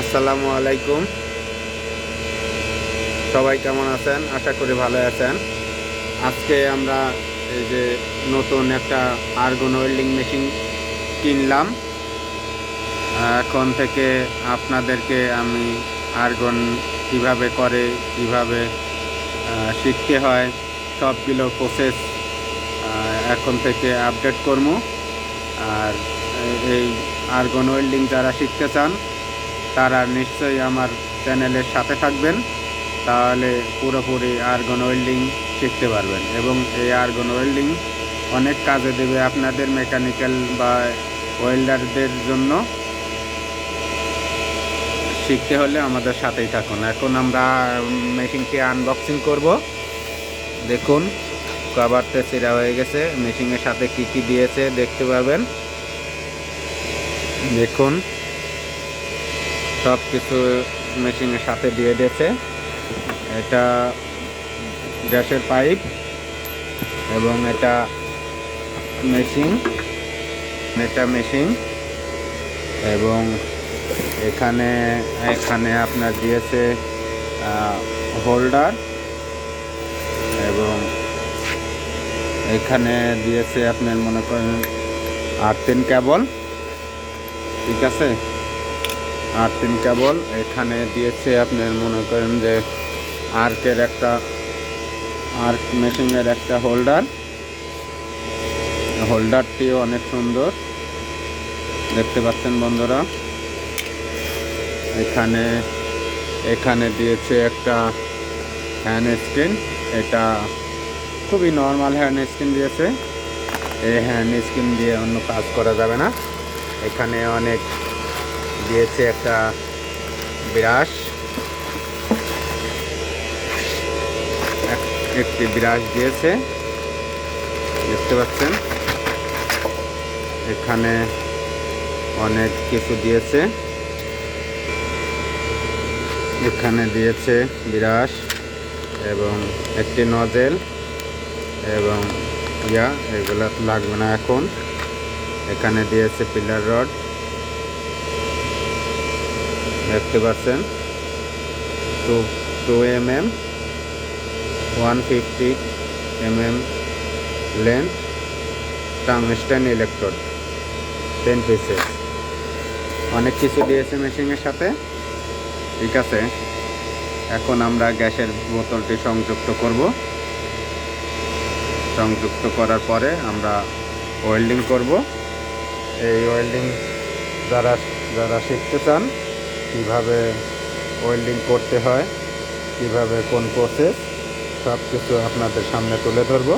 আসসালামু আলাইকুম। সবাই কেমন আছেন? আশা করি ভালো আছেন। আজকে আমরা এই যে নতুন একটা আর্গন ওয়েল্ডিং মেশিন কিনলাম। এখন থেকে আপনাদেরকে আমি আর্গন কীভাবে করে, কীভাবে শিখতে হয়, সবগুলো প্রসেস এখন থেকে আপডেট করব। আর এই আর্গন ওয়েল্ডিং যারা শিখতে চান তারা নিশ্চয়ই আমার চ্যানেলের সাথে থাকবেন, তাহলে পুরোপুরি আর্গন ওয়েল্ডিং শিখতে পারবেন এবং এই আর্গন ওয়েল্ডিং অনেক কাজে দেবে আপনাদের মেকানিক্যাল বা ওয়েল্ডারদের জন্য। শিখতে হলে আমাদের সাথেই থাকুন। এখন আমরা মেশিনটি আনবক্সিং করব। দেখুন কভারটা ছেঁড়া হয়ে গেছে। মেশিনের সাথে কি কি দিয়েছে দেখতে পাবেন দেখুন। সব কিছু মেশিনের সাথে দিয়ে দিয়েছে। এটা গ্যাসের পাইপ এবং এটা মেশিন এটা মেশিন এবং এখানে এখানে আপনার দিয়েছে হোল্ডার এবং এখানে দিয়েছে আপনার মনে করেন আর্থিন কেবল। ঠিক আছে? আর্থিন কেবল, এখানে দিয়েছে আপনার মনে করেন যে আর্কের একটা, আর্ক মেশিনের একটা হোল্ডার। হোল্ডারটিও অনেক সুন্দর। দেখতে পাচ্ছেন বন্ধুরা, এখানে এখানে দিয়েছে একটা হ্যান্ড স্ক্রিন এটা খুবই নর্মাল হ্যান্ড স্ক্রিন দিয়েছে। এই হ্যান্ড স্ক্রিন দিয়ে অন্য কাজ করা যাবে না। এখানে অনেক দিয়েছে একটা ব্রাশ। এক- একটি ব্রাশ দিয়েছে। দেখতে পাচ্ছেন? এখানে অনেক কিছু দিয়েছে। এখানে দিয়েছে বিরাস এবং একটি নজেল এবং ইয়া, এগুলো লাগবে না এখন। এখানে দিয়েছে পিলার রড। দেখতে পাচ্ছেন two two M M one fifty M M length tungsten electrode ten pieces অনেক কিছু দিয়েছে মেশিনের সাথে। ঠিক আছে? এখন আমরা গ্যাসের বোতলটি সংযুক্ত করব। সংযুক্ত করার পরে আমরা ওয়েল্ডিং করব। এই ওয়েল্ডিং যারা যারা শিখতে চান কীভাবে ওয়েল্ডিং করতে হয় কীভাবে কোন প্রসেস সব কিছু আপনাদের সামনে তুলে ধরবো।